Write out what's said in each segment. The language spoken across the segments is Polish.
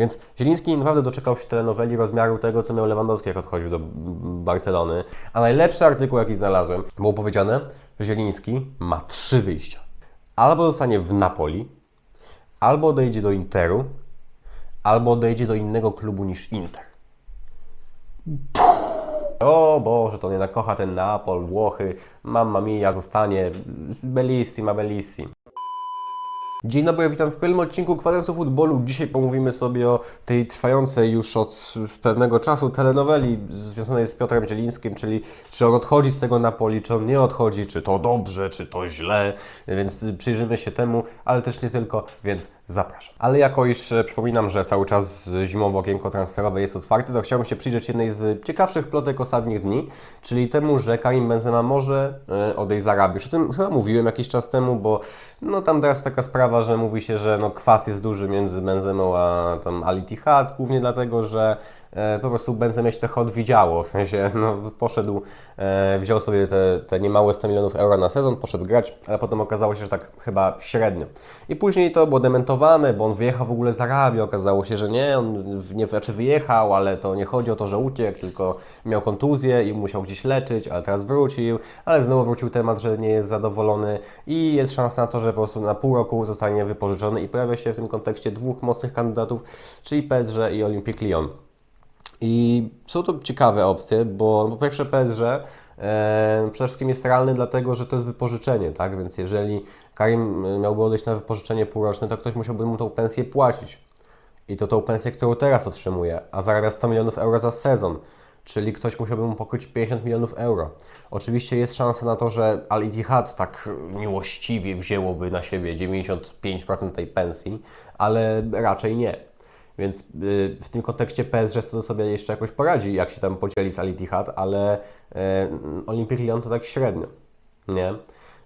Więc Zieliński naprawdę doczekał się telenoweli rozmiaru tego, co miał Lewandowski, jak odchodził do Barcelony. A najlepszy artykuł, jaki znalazłem, było powiedziane, że Zieliński ma trzy wyjścia. Albo zostanie w Napoli, albo odejdzie do Interu, albo odejdzie do innego klubu niż Inter. O Boże, to jednak kocha ten Neapol, Włochy, mamma mia, zostanie, bellissima, bellissi. Dzień dobry, witam w kolejnym odcinku Kwadransu Futbolu. Dzisiaj pomówimy sobie o tej trwającej już od pewnego czasu telenoweli związanej z Piotrem Zielińskim, czyli czy on odchodzi z tego Napoli, czy on nie odchodzi, czy to dobrze, czy to źle, więc przyjrzymy się temu, ale też nie tylko, więc zapraszam. Ale jako iż e, przypominam, że cały czas zimowe okienko transferowe jest otwarte, to chciałbym się przyjrzeć jednej z ciekawszych plotek ostatnich dni, czyli temu, że Karim Benzema może e, odejść z Arabii. Już o tym chyba mówiłem jakiś czas temu, bo no tam teraz taka sprawa, że mówi się, że no kwas jest duży między Benzemą a tam Al głównie dlatego, że po prostu Benzemie się trochę odwidziało, w sensie no, poszedł, e, wziął sobie te, te niemałe 100 milionów euro na sezon, poszedł grać, ale potem okazało się, że tak chyba średnio. I później to było dementowane, bo on wyjechał w ogóle z Arabii, okazało się, że nie, on nie, znaczy wyjechał, ale to nie chodzi o to, że uciekł, tylko miał kontuzję i musiał gdzieś leczyć, ale teraz wrócił, ale znowu wrócił temat, że nie jest zadowolony i jest szansa na to, że po prostu na pół roku zostanie wypożyczony i pojawia się w tym kontekście dwóch mocnych kandydatów, czyli PSG i Olympique Lyon. I są to ciekawe opcje, bo po pierwsze PSG e, przede wszystkim jest realny dlatego, że to jest wypożyczenie, tak? Więc jeżeli Karim miałby odejść na wypożyczenie półroczne, to ktoś musiałby mu tą pensję płacić. I to tą pensję, którą teraz otrzymuje, a zarabia 100 milionów euro za sezon. Czyli ktoś musiałby mu pokryć 50 milionów euro. Oczywiście jest szansa na to, że Al Ittihad tak miłościwie wzięłoby na siebie 95% tej pensji, ale raczej nie. Więc y, w tym kontekście PSG to sobie jeszcze jakoś poradzi, jak się tam podzieli z Al Ittihad, ale y, Olympique Lyon to tak średnio, nie?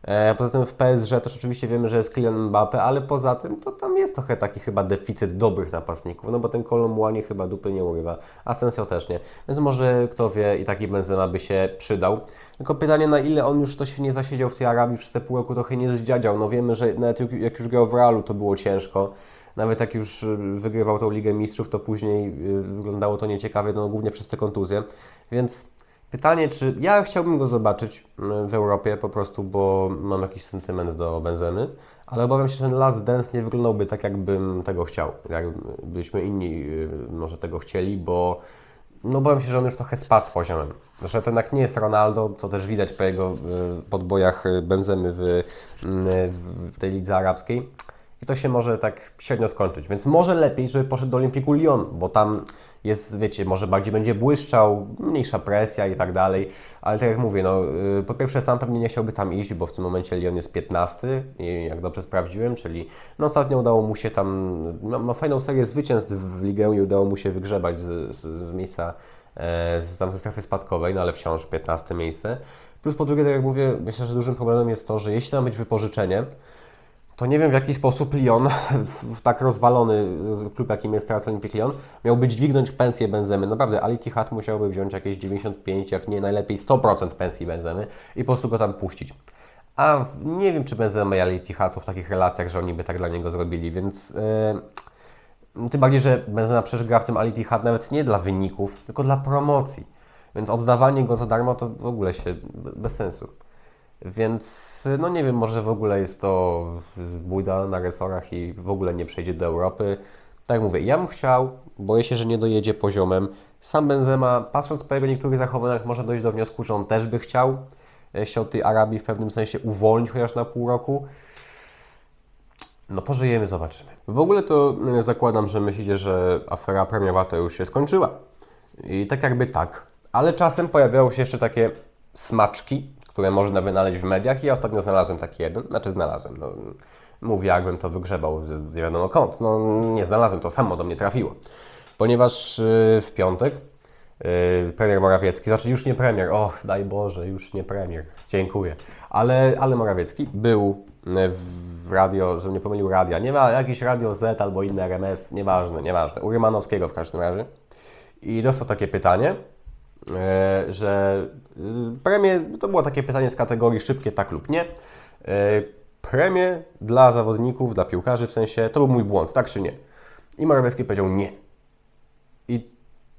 E, Poza tym w PSG też oczywiście wiemy, że jest Kylian Mbappe, ale poza tym to tam jest trochę taki chyba deficyt dobrych napastników, no bo ten Kolomłani chyba dupy nie urywa, Asensio też nie. Więc może kto wie i taki Benzema by się przydał. Tylko pytanie na ile on już to się nie zasiedział w tej Arabii przez te pół roku trochę nie zdziadział. No wiemy, że nawet jak już grał w Realu to było ciężko. Nawet jak już y, wygrywał tą Ligę Mistrzów, to później y, wyglądało to nieciekawie, no głównie przez te kontuzje. Więc pytanie, czy ja chciałbym go zobaczyć y, w Europie po prostu, bo mam jakiś sentyment do Benzemy, ale obawiam się, że ten Last Dance nie wyglądałby tak, jakbym tego chciał. Jakbyśmy inni może tego chcieli, bo no obawiam się, że on już trochę spadł z poziomem. Że to jednak nie jest Ronaldo, co też widać po jego podbojach Benzemy w, w tej lidze arabskiej. I to się może tak średnio skończyć. Więc może lepiej, żeby poszedł do Olimpiku Lyon, bo tam jest, wiecie, może bardziej będzie błyszczał, mniejsza presja i tak dalej. Ale tak jak mówię, no, y, po pierwsze sam pewnie nie chciałby tam iść, bo w tym momencie Lyon jest 15, i jak dobrze sprawdziłem, czyli no ostatnio udało mu się tam, ma, ma fajną serię zwycięstw w ligę i udało mu się wygrzebać z, z, z miejsca, e, z, tam ze strefy spadkowej, no ale wciąż 15 miejsce. Plus po drugie, tak jak mówię, myślę, że dużym problemem jest to, że jeśli tam być wypożyczenie, to nie wiem w jaki sposób Lyon, w- tak rozwalony klub jakim jest teraz Olympique Lyon, miałby dźwignąć pensję Benzemy. Naprawdę, Ali Tihad musiałby wziąć jakieś 95, jak nie najlepiej 100% pensji Benzemy i po prostu go tam puścić. A nie wiem, czy Benzema i Ali Tihad są w takich relacjach, że oni by tak dla niego zrobili, więc... Yy, tym bardziej, że Benzema przecież gra w tym Ali Tihad nawet nie dla wyników, tylko dla promocji. Więc oddawanie go za darmo to w ogóle się be- bez sensu. Więc no nie wiem, może w ogóle jest to bójda na resorach i w ogóle nie przejdzie do Europy. Tak mówię, ja bym chciał, boję się, że nie dojedzie poziomem. Sam Benzema, patrząc po jego niektórych zachowaniach, można dojść do wniosku, że on też by chciał e, się od tej Arabii w pewnym sensie uwolnić chociaż na pół roku. No pożyjemy, zobaczymy. W ogóle to e, zakładam, że myślicie, że afera premiowa to już się skończyła. I tak jakby tak. Ale czasem pojawiają się jeszcze takie smaczki, które można wynaleźć w mediach i ja ostatnio znalazłem taki jeden, znaczy znalazłem, no, mówię jakbym to wygrzebał z nie wiadomo kąt. No nie znalazłem, to samo do mnie trafiło. Ponieważ yy, w piątek yy, premier Morawiecki, znaczy już nie premier, och daj Boże, już nie premier, dziękuję, ale, ale Morawiecki był yy, w radio, że nie pomylił radia, nie ma jakieś Radio Z albo inne RMF, nieważne, nieważne, u Rymanowskiego w każdym razie. I dostał takie pytanie, że y, premie, to było takie pytanie z kategorii szybkie tak lub nie. E, Premie dla zawodników, dla piłkarzy w sensie, to był mój błąd, tak czy nie? I Morawiecki powiedział nie.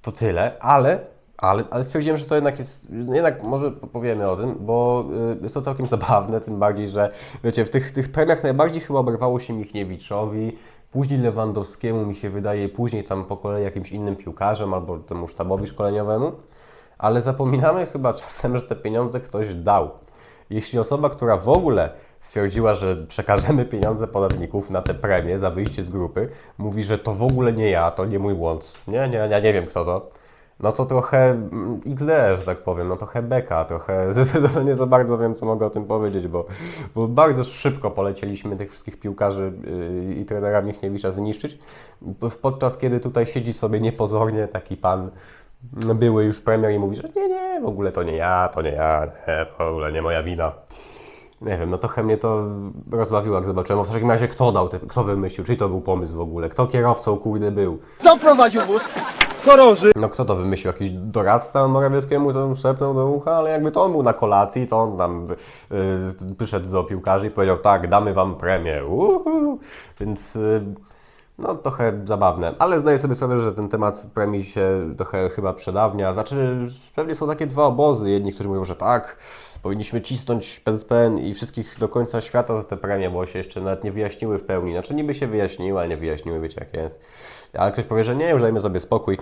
to tyle, ale, ale, ale stwierdziłem, że to jednak jest, jednak może powiemy o tym, bo y, jest to całkiem zabawne, tym bardziej, że wiecie, w tych, tych premiach najbardziej chyba oberwało się Michniewiczowi, później Lewandowskiemu mi się wydaje, później tam po kolei jakimś innym piłkarzem albo temu sztabowi szkoleniowemu, ale zapominamy chyba czasem, że te pieniądze ktoś dał. Jeśli osoba, która w ogóle stwierdziła, że przekażemy pieniądze podatników na te premie za wyjście z grupy, mówi, że to w ogóle nie ja, to nie mój błąd. Nie, nie, ja nie wiem kto to. No to trochę mm, XD, że tak powiem, no trochę beka, trochę zdecydowanie nie za bardzo wiem, co mogę o tym powiedzieć, bo, bo bardzo szybko polecieliśmy tych wszystkich piłkarzy yy, i trenera Michniewicza zniszczyć, podczas kiedy tutaj siedzi sobie niepozornie taki pan, były już premier i mówi, że nie, nie, w ogóle to nie ja, to nie ja, nie, to w ogóle nie moja wina. Nie wiem, no trochę mnie to rozbawiło, jak zobaczyłem. W takim razie kto dał, te, kto wymyślił, czy to był pomysł w ogóle, kto kierowcą, kurde, był. Kto prowadził wóz? Choroży. No kto to wymyślił? Jakiś doradca Morawieckiemu to szepnął do ucha, ale jakby to on był na kolacji, to on tam y, przyszedł do piłkarzy i powiedział, tak, damy wam premię. Uhu. Więc y, no trochę zabawne, ale zdaję sobie sprawę, że ten temat premii się trochę chyba przedawnia. Znaczy, pewnie są takie dwa obozy. Jedni, którzy mówią, że tak, powinniśmy cisnąć PZPN i wszystkich do końca świata za te premie, bo się jeszcze nawet nie wyjaśniły w pełni. Znaczy niby się wyjaśniły, ale nie wyjaśniły, wiecie jak jest. Ale ktoś powie, że nie, już dajmy sobie spokój.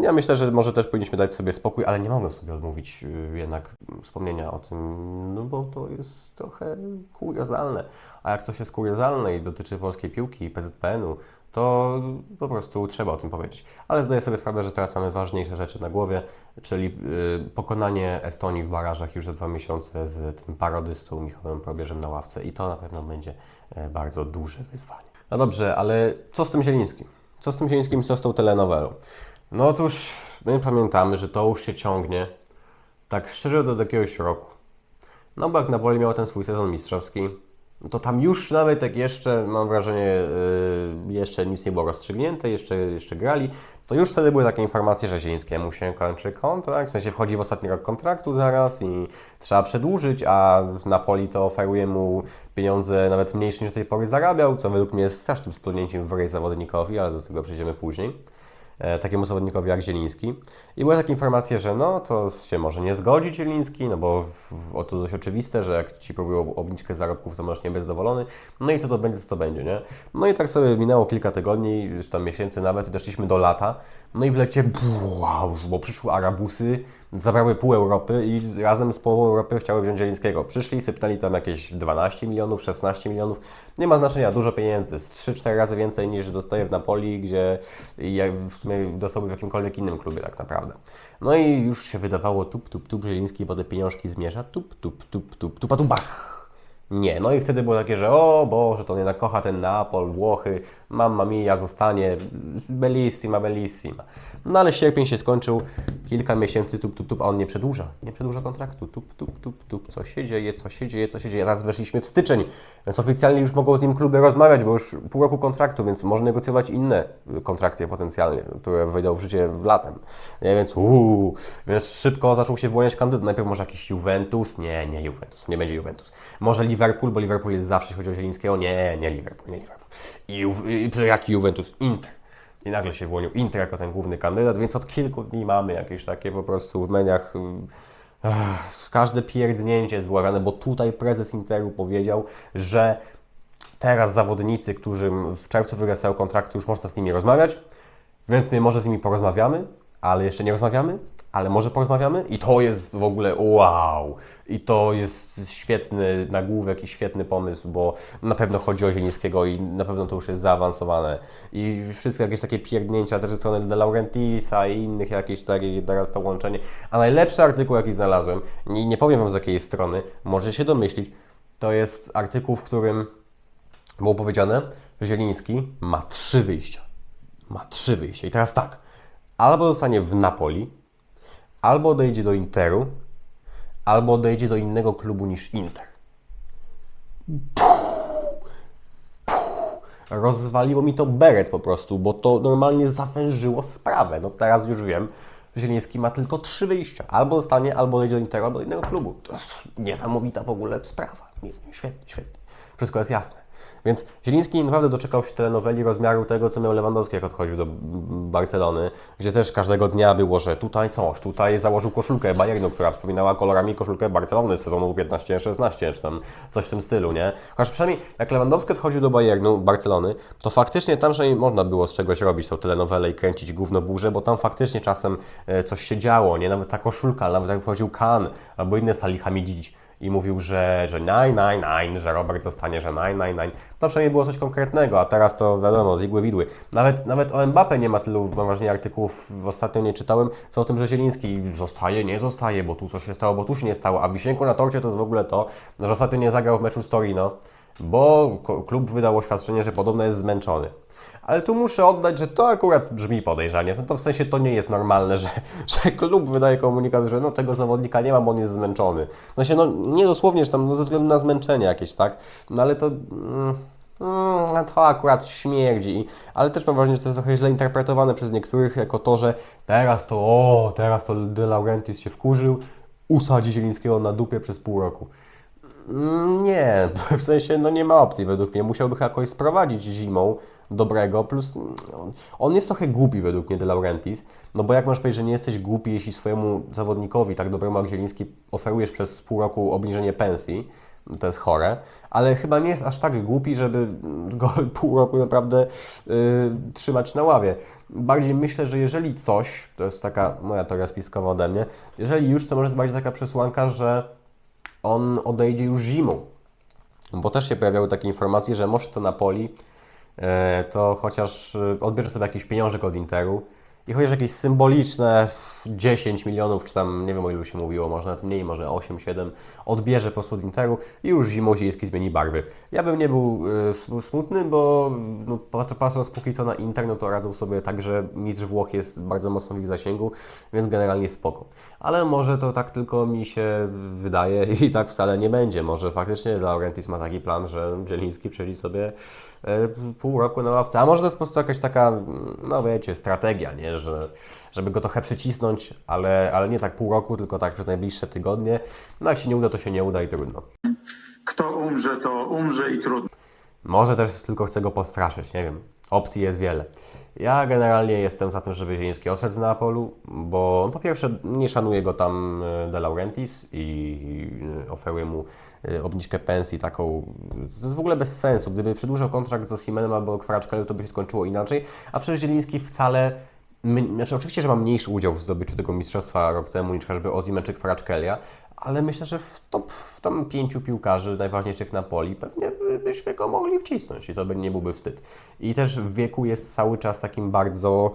Ja myślę, że może też powinniśmy dać sobie spokój, ale nie mogę sobie odmówić y, jednak wspomnienia o tym, no bo to jest trochę kuriozalne. A jak coś jest kuriozalne i dotyczy polskiej piłki i PZPN-u, to po prostu trzeba o tym powiedzieć. Ale zdaję sobie sprawę, że teraz mamy ważniejsze rzeczy na głowie, czyli y, pokonanie Estonii w barażach już za dwa miesiące z tym parodystą Michałem Probierzem na ławce i to na pewno będzie e, bardzo duże wyzwanie. No dobrze, ale co z tym Zielińskim? Co z tym Zielińskim, co z tą telenowelą? No otóż my pamiętamy, że to już się ciągnie tak szczerze do jakiegoś roku. No bo jak Napoli miał ten swój sezon mistrzowski, to tam już nawet jak jeszcze, mam wrażenie, yy, jeszcze nic nie było rozstrzygnięte, jeszcze, jeszcze grali, to już wtedy były takie informacje, że Zielińskiemu się kończy kontrakt, w sensie wchodzi w ostatni rok kontraktu zaraz i trzeba przedłużyć, a Napoli to oferuje mu pieniądze nawet mniejsze niż do tej pory zarabiał, co według mnie jest strasznym splunięciem w ryj zawodnikowi, ale do tego przejdziemy później takiemu zawodnikowi jak Zieliński. I były takie informacje, że no to się może nie zgodzi Zieliński, no bo w, w, to dość oczywiste, że jak ci próbują obniżkę zarobków, to możesz nie być zadowolony. No i co to będzie, co to będzie, nie? No i tak sobie minęło kilka tygodni, czy tam miesięcy nawet doszliśmy do lata. No i w lecie, wow, bo przyszły Arabusy, zabrały pół Europy i razem z połową Europy chciały wziąć Zielińskiego. Przyszli, sypnęli tam jakieś 12 milionów, 16 milionów. Nie ma znaczenia, dużo pieniędzy. Z 3-4 razy więcej niż dostaje w Napoli, gdzie w sumie dostałby w jakimkolwiek innym klubie tak naprawdę. No i już się wydawało tup, tup, tup, Zieliński po te pieniążki zmierza, tup, tup, tup, tup, tup, a tu bach! Nie, no i wtedy było takie, że o Boże, to jednak kocha ten Neapol, Włochy, mamma mia, zostanie, bellissima, bellissima. No ale sierpień się skończył, kilka miesięcy tup, tup, tup, a on nie przedłuża, nie przedłuża kontraktu, tup, tup, tup, tup, co się dzieje, co się dzieje, co się dzieje. Teraz weszliśmy w styczeń, więc oficjalnie już mogą z nim kluby rozmawiać, bo już pół roku kontraktu, więc może negocjować inne kontrakty potencjalnie, które wejdą w życie w latem. Nie, więc uuu, więc szybko zaczął się wyłaniać kandydat. Najpierw może jakiś Juventus, nie, nie Juventus, nie będzie Juventus. Może Liverpool, bo Liverpool jest zawsze, jeśli chodzi o Zielińskiego, nie, nie Liverpool, nie Liverpool. I, Ju- i jaki Juventus? Inter. I nagle się wyłonił Inter jako ten główny kandydat, więc od kilku dni mamy jakieś takie po prostu w mediach ach, każde pierdnięcie jest wyławiane, bo tutaj prezes Interu powiedział, że teraz zawodnicy, którym w czerwcu wygasają kontrakty, już można z nimi rozmawiać, więc my może z nimi porozmawiamy, ale jeszcze nie rozmawiamy, ale może porozmawiamy i to jest w ogóle wow. I to jest świetny nagłówek i świetny pomysł, bo na pewno chodzi o Zielińskiego i na pewno to już jest zaawansowane. I wszystkie jakieś takie pierdnięcia też ze strony De Laurentisa i innych jakieś takie teraz to łączenie. A najlepszy artykuł jaki znalazłem, nie, nie powiem wam z jakiej strony, możecie się domyślić, to jest artykuł, w którym było powiedziane, że Zieliński ma trzy wyjścia. Ma trzy wyjścia. I teraz tak, albo zostanie w Napoli, albo odejdzie do Interu, albo odejdzie do innego klubu niż Inter. Rozwaliło mi to beret po prostu, bo to normalnie zawężyło sprawę. No teraz już wiem, że Zieliński ma tylko trzy wyjścia. Albo zostanie, albo odejdzie do Interu, albo do innego klubu. To jest niesamowita w ogóle sprawa. Nie, Świetnie, świetnie. Wszystko jest jasne. Więc Zieliński naprawdę doczekał się telenoweli rozmiaru tego, co miał Lewandowski, jak odchodził do Barcelony, gdzie też każdego dnia było, że tutaj coś, tutaj założył koszulkę Bayernu, która przypominała kolorami koszulkę Barcelony z sezonu 15-16, czy tam coś w tym stylu, nie? Chociaż przynajmniej jak Lewandowski odchodził do Bayernu, Barcelony, to faktycznie tam przynajmniej można było z czegoś robić tą telenowelę i kręcić gówno burzę, bo tam faktycznie czasem e, coś się działo, nie? Nawet ta koszulka, nawet jak wchodził Kan albo inne Salihamidzic i mówił, że, że nine, nine, nine, że Robert zostanie, że nine, nine, nine. To przynajmniej było coś konkretnego, a teraz to wiadomo, z igły widły. Nawet, nawet o Mbappe nie ma tylu, mam wrażenie, artykułów ostatnio nie czytałem, co o tym, że Zieliński zostaje, nie zostaje, bo tu coś się stało, bo tu się nie stało, a wisienką na torcie to jest w ogóle to, że ostatnio nie zagrał w meczu z Torino, bo klub wydał oświadczenie, że podobno jest zmęczony. Ale tu muszę oddać, że to akurat brzmi podejrzanie. No to w sensie to nie jest normalne, że, że klub wydaje komunikat, że no tego zawodnika nie ma, bo on jest zmęczony. W sensie, no nie dosłownie, że tam no, ze względu na zmęczenie jakieś, tak? No ale to... Mm, mm, to akurat śmierdzi. Ale też mam wrażenie, że to jest trochę źle interpretowane przez niektórych jako to, że teraz to, o, teraz to De Laurentiis się wkurzył, usadzi Zielińskiego na dupie przez pół roku. Mm, Nie, w sensie no nie ma opcji według mnie. Musiałby jakoś sprowadzić zimą dobrego, plus mm, on- jest trochę głupi według mnie De Laurentiis, no bo jak możesz powiedzieć, że nie jesteś głupi, jeśli swojemu zawodnikowi, tak dobremu jak Zieliński, oferujesz przez pół roku obniżenie pensji, to jest chore, ale chyba nie jest aż tak głupi, żeby mm, go pół roku naprawdę y, trzymać na ławie. Bardziej myślę, że jeżeli coś, to jest taka moja teoria spiskowa ode mnie, jeżeli już, to może jest bardziej taka przesłanka, że on odejdzie już zimą. Bo też się pojawiały takie informacje, że może to Napoli, to chociaż e, odbierze sobie jakiś pieniążek od Interu i chociaż jakieś symboliczne 10 milionów, czy tam nie wiem o ilu się mówiło, może nawet mniej, może 8, 7, odbierze po Interu i już zimą zmieni barwy. Ja bym nie był s- smutny, bo no, pat- patrząc póki co na Inter, no to radzą sobie tak, że mistrz Włoch jest bardzo mocno w ich zasięgu, więc generalnie spoko. Ale może to tak tylko mi się wydaje i tak wcale nie będzie. Może faktycznie Laurentis ma taki plan, że Zieliński przejdzie sobie e, pół roku na ławce. A może to jest po prostu jakaś taka, no wiecie, strategia, nie? Że, żeby go trochę przycisnąć, ale, ale nie tak pół roku, tylko tak przez najbliższe tygodnie. No jak się nie uda, to się nie uda i trudno. Kto umrze, to umrze i trudno. Może też tylko chce go postraszyć, nie wiem. Opcji jest wiele. Ja generalnie jestem za tym, żeby Zieliński odszedł z Neapolu, bo po pierwsze nie szanuje go tam e, De Laurentiis i e, oferuje mu e, obniżkę pensji taką, to jest w ogóle bez sensu. Gdyby przedłużał kontrakt z Osimenem albo Kwarczkelem, to by się skończyło inaczej, a przecież Zieliński wcale Znaczy oczywiście, że mam mniejszy udział w zdobyciu tego mistrzostwa rok temu niż chociażby Ozymen czy Kwarczkelia, ale myślę, że w top w tam pięciu piłkarzy najważniejszych na poli pewnie by- byśmy go mogli wcisnąć i to by nie byłby wstyd. I też w wieku jest cały czas takim bardzo,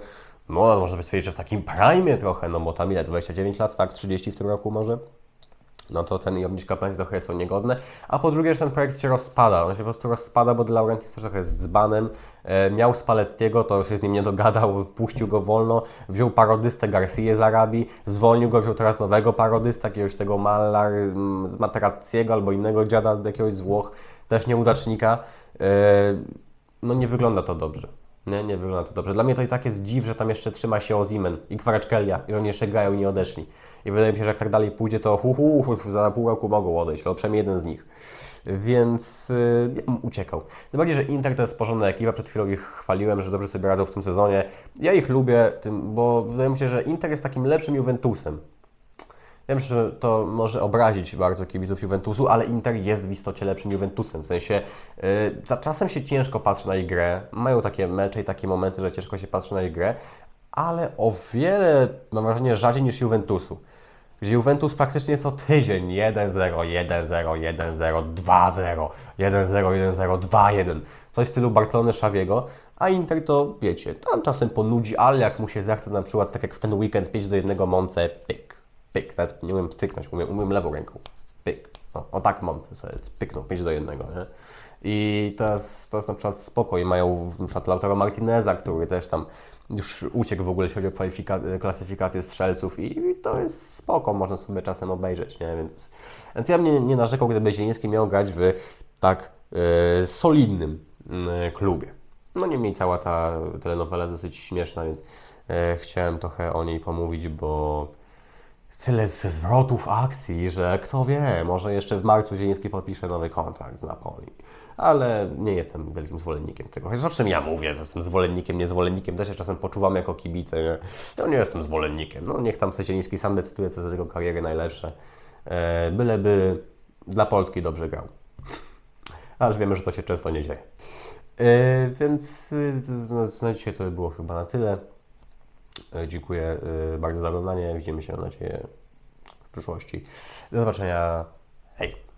no można by stwierdzić, że w takim prime trochę, no bo tam ile, 29 lat, tak, 30 w tym roku może? No to ten i obniżka pensji trochę są niegodne. A po drugie, że ten projekt się rozpada. On się po prostu rozpada, bo De Laurentiis też trochę jest dzbanem. E, miał Spallettiego, to się z nim nie dogadał, puścił go wolno. Wziął parodystę Garcia z Arabii, zwolnił go, wziął teraz nowego parodysta, jakiegoś tego Malar, mm, Materazziego albo innego dziada jakiegoś z Włoch, też nieudacznika. E, no nie wygląda to dobrze. Nie, nie wygląda to dobrze. Dla mnie to i tak jest dziw, że tam jeszcze trzyma się Ozimen i Kvaratskhelia i że oni jeszcze grają i nie odeszli. I wydaje mi się, że jak tak dalej pójdzie, to hu, hu, hu, za pół roku mogą odejść, albo przynajmniej jeden z nich. Więc yy, ja bym uciekał. Tym bardziej, że Inter to jest porządna ekipa, przed chwilą ich chwaliłem, że dobrze sobie radzą w tym sezonie. Ja ich lubię, tym, bo wydaje mi się, że Inter jest takim lepszym Juventusem. Wiem, że to może obrazić bardzo kibiców Juventusu, ale Inter jest w istocie lepszym Juventusem. W sensie yy, za- czasem się ciężko patrzy na ich grę. Mają takie mecze i takie momenty, że ciężko się patrzy na ich grę, ale o wiele, mam wrażenie, rzadziej niż Juventusu. Gdzie Juventus praktycznie co tydzień 1-0, 1-0, 1-0, 2-0, 1-0, 1-0, 2-1. Coś w stylu Barcelony Szawiego, a Inter to wiecie, tam czasem ponudzi, ale jak mu się zachce na przykład, tak jak w ten weekend 5 do 1 Monce, pyk, pyk, nawet nie umiem styknąć, umiem, umiem lewą ręką, pyk. No, o tak Monce sobie pyknął 5 do 1, nie? I to jest na przykład spoko i mają na przykład Lautaro Martineza, który też tam już uciekł w ogóle, jeśli chodzi o klasyfikację strzelców i, i to jest spoko, można sobie czasem obejrzeć, nie? Więc, więc ja bym nie, nie narzekał, gdyby Zieliński miał grać w tak e, solidnym e, klubie. No niemniej cała ta telenowela jest dosyć śmieszna, więc e, chciałem trochę o niej pomówić, bo tyle zwrotów akcji, że kto wie, może jeszcze w marcu Zieliński podpisze nowy kontrakt z Napoli. ale nie jestem wielkim zwolennikiem tego. Chociaż o czym ja mówię, że jestem zwolennikiem, nie zwolennikiem, też się czasem poczuwam jako kibice. Nie? Ja nie jestem zwolennikiem. No niech tam Secieniński sam decyduje, co za tego kariery najlepsze. E, byleby dla Polski dobrze grał. Aż wiemy, że to się często nie dzieje. E, więc z- na dzisiaj to by było chyba na tyle. E, Dziękuję y, bardzo za oglądanie. Widzimy się, mam nadzieję, w przyszłości. Do zobaczenia. Hej!